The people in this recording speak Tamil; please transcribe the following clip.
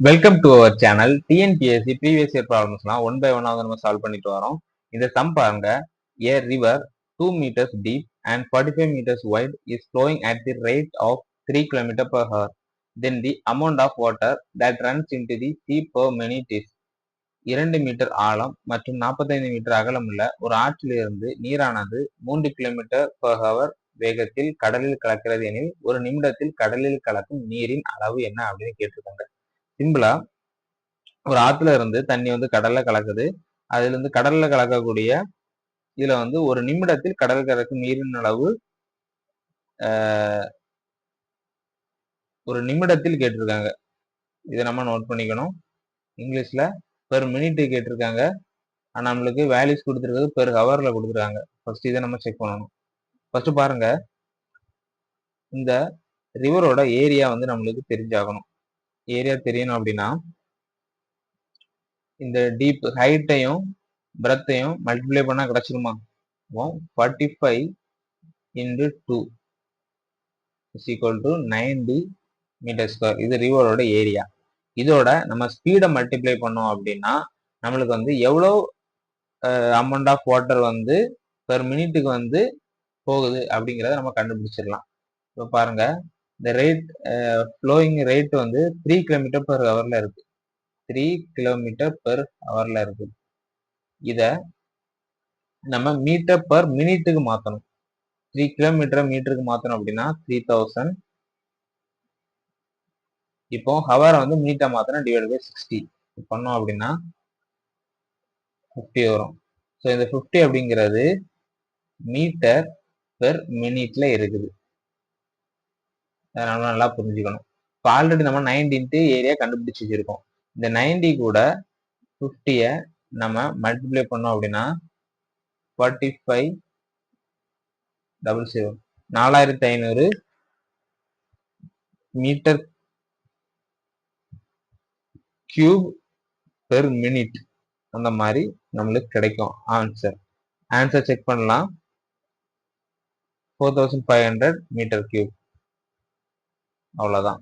Welcome to our channel TNPSC previous year ப்ராப்ளம்ஸ்லாம் one by one நம்ம சால்வ் பண்ணிட்டு வரோம். இந்த சம் பாருங்க. A river two metres deep and forty five metres wide is flowing at the rate of three kilometre per hour then the amount of water that runs into the sea per minute is இரண்டு மீட்டர் ஆழம் மற்றும் நாற்பத்தைந்து மீட்டர் அகலம் உள்ள ஒரு ஆற்றிலிருந்து நீரானது மூன்று கிலோமீட்டர் பர் ஹவர் வேகத்தில் கடலில் கலக்கிறது எனில் ஒரு நிமிடத்தில் கடலில் கலக்கும் நீரின் அளவு என்ன அப்படின்னு கேட்டிருக்காங்க. சிம்பிளா ஒரு ஆத்துல இருந்து தண்ணி வந்து கடல்ல கலக்குது. அதுல இருந்து கடல்ல கலக்கக்கூடிய இதுல வந்து ஒரு நிமிடத்தில் கடல் கலக்கும் நீரின் அளவு ஒரு நிமிடத்தில் கேட்டிருக்காங்க. இதை நம்ம நோட் பண்ணிக்கணும். இங்கிலீஷ்ல பெர் மினிட் கேட்டிருக்காங்க. ஆனா நம்மளுக்கு வேல்யூஸ் கொடுத்துருக்கிறது பெர் ஹவர்ல கொடுத்துருக்காங்க. ஃபர்ஸ்ட் இதை நம்ம செக் பண்ணணும். ஃபர்ஸ்ட் பாருங்க. இந்த ரிவரோட ஏரியா வந்து நம்மளுக்கு தெரிஞ்சாகணும். ஏரியா தெரியணும் அப்படின்னா இந்த டீப் ஹைட்டையும் பிரத்தையும் மல்டிப்ளை பண்ணா கிடச்சிருமா? Forty five into two is equal to ninety metre square இது ரிவரோட ஏரியா இதோட நம்ம ஸ்பீடை மல்டிப்ளை பண்ணோம் அப்படின்னா நம்மளுக்கு வந்து எவ்வளோ அமௌண்ட் ஆஃப் வாட்டர் வந்து பெர் மினிட்டுக்கு வந்து போகுது அப்படிங்கிறத நம்ம கண்டுபிடிச்சிடலாம். இப்போ பாருங்க இந்த ரேட் ஃப்ளோயிங் ரேட் வந்து த்ரீ கிலோமீட்டர் பெர் ஹவரில் இருக்கு. த்ரீ கிலோமீட்டர் பெர் ஹவரில் இருக்கு. இதை நம்ம மீட்டர் பர் மினிட்டுக்கு மாற்றணும் த்ரீ கிலோமீட்டர் மீட்டருக்கு மாற்றணும் அப்படின்னா த்ரீ தௌசண்ட் இப்போ ஹவரை வந்து மீட்டர் மாற்றணும் டிவைட் பை சிக்ஸ்டி பண்ணோம் அப்படின்னா ஃபிஃப்டி வரும். ஸோ இந்த ஃபிஃப்டி அப்படிங்கிறது மீட்டர் பெர் மினிட்ல இருக்குது. நம்ம நல்லா புரிஞ்சுக்கணும். இப்போ ஆல்ரெடி நம்ம நைன்டின்ட்டு ஏரியா கண்டுபிடிச்சி வச்சிருக்கோம். இந்த நைன்டி கூட ஃபிஃப்டியை நம்ம மல்டிப்ளை பண்ணோம் அப்படின்னா ஃபார்ட்டி ஃபைவ் டபுள் செவன் நாலாயிரத்தி ஐநூறு மீட்டர் கியூப் பெர் மினிட் அந்த மாதிரி நம்மளுக்கு கிடைக்கும். ஆன்சர் ஆன்சர் செக் பண்ணலாம். Four thousand five hundred metre cube அவ்வளோதான்